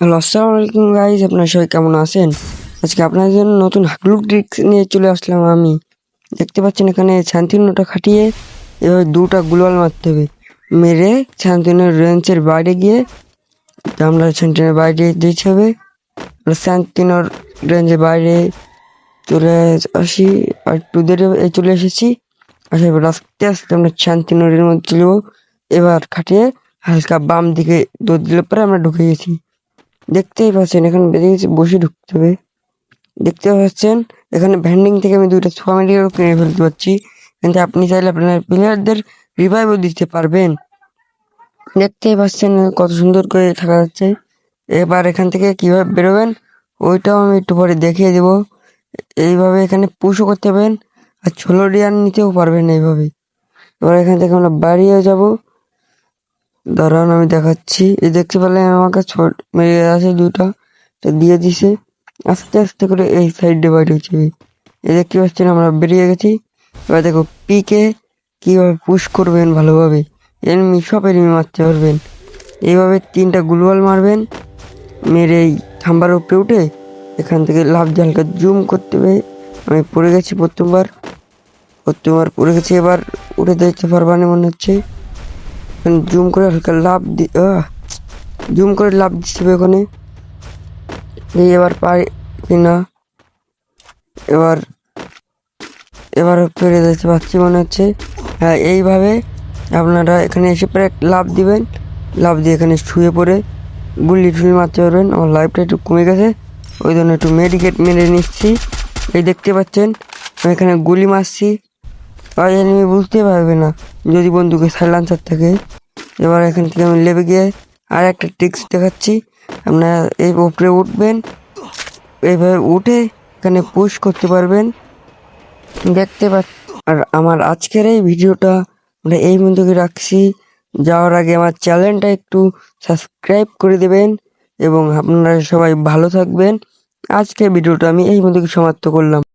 Hello, আসসালামু আলাইকুম guys আপনারা সবাই কেমন আছেন? আজকে আপনাদের জন্য নতুন হাকলুক ট্রিক্স নিয়ে চলে আসলাম আমি। দেখতে পাচ্ছেন এখানে শান্তিনোটা খাটিয়ে এভাবে দুটা গুলাল মারতে হবে। মেরে শান্তিনোর রেঞ্জের বাইরে গিয়ে আমরা শান্তিনোর বাইরে দিতে হবে। শান্তিনোর রেঞ্জের বাইরে চলে আসি, আর একটু দেরি চলে এসেছি। আসার পর আস্তে আস্তে আমরা শান্তিনোরের মধ্যে চলে এবার খাটিয়ে হালকা বাম দিকে দৌড় দিলে পরে আমরা ঢুকে গেছি। দেখতেই পাচ্ছেন, এখানে বেরিয়ে গেছে, বসে ঢুকতে হবে। দেখতে পাচ্ছেন, এখানে ভ্যান্ডিং থেকে আমি দুইটা সোয়া মেডিকেল কিনে ফেলতে পারছি। কিন্তু আপনি চাইলে আপনার প্লেয়ারদের রিভাইভও দিতে পারবেন। দেখতেই পাচ্ছেন কত সুন্দর করে থাকা যাচ্ছে। এবার এখান থেকে কীভাবে বেরোবেন, ওইটাও আমি একটু পরে দেখিয়ে দেবো। এইভাবে এখানে পুশও করতে পারবেন, আর ছোলো ডিয়ার নিতেও পারবেন এইভাবে। এবার এখান থেকে আমরা বাড়িয়ে যাব। দাঁড়ান, আমি দেখাচ্ছি। এই দেখতে পেলে আমাকে ছোট মেরে আছে দুটা, তো দিয়ে দিছে। আস্তে আস্তে করে এই সাইডে বাইরে হচ্ছে। এই দেখতে পাচ্ছেন আমরা বেরিয়ে গেছি। এবার দেখো পিকে কীভাবে পুশ করবেন ভালোভাবে। এনিমি সব এনিমি মারতে পারবেন। এইভাবে তিনটা গুলওয়াল মারবেন, মেরে এই থাম্বার উপরে উঠে এখান থেকে লাভ দিয়ে জুম করতে হবে। আমি পড়ে গেছি প্রথমবার। প্রথমবার পড়ে গেছি, এবার উঠে দেখতে পারবা না মনে হচ্ছে। জুম করে হালকা লাভ দি জুম করে লাভ দিতে হবে ওখানে এই এবার পাই কিনা। এবার এবার পেরে যেতে পারছি মনে হচ্ছে। হ্যাঁ এইভাবে আপনারা এখানে এসে পরে লাভ দিবেন। লাভ দিয়ে এখানে শুয়ে পড়ে গুলি টুলি মারতে পারবেন। আমার লাইফটা একটু কমে গেছে। ওই জন্য একটু মেডিকেট মেরে নিচ্ছি। এই দেখতে পাচ্ছেন, আমি এখানে গুলি মারছি। আর এনিমি বুঝতে পারবে না। যদি বন্ধুকে সাইলেন্সার থাকে, এবার এখান থেকে আমি লেবে গিয়ে আর একটা ট্রিক্স দেখাচ্ছি। আপনারা এই উপরে উঠবেন, এইভাবে উঠে এখানে পুশ করতে পারবেন। দেখতে পা আর আমার আজকের এই ভিডিওটা আমরা এই বন্ধুকে রাখছি। যাওয়ার আগে আমার চ্যানেলটা একটু সাবস্ক্রাইব করে দেবেন এবং আপনারা সবাই ভালো থাকবেন। আজকের ভিডিওটা আমি এই বন্ধুকে সমাপ্ত করলাম।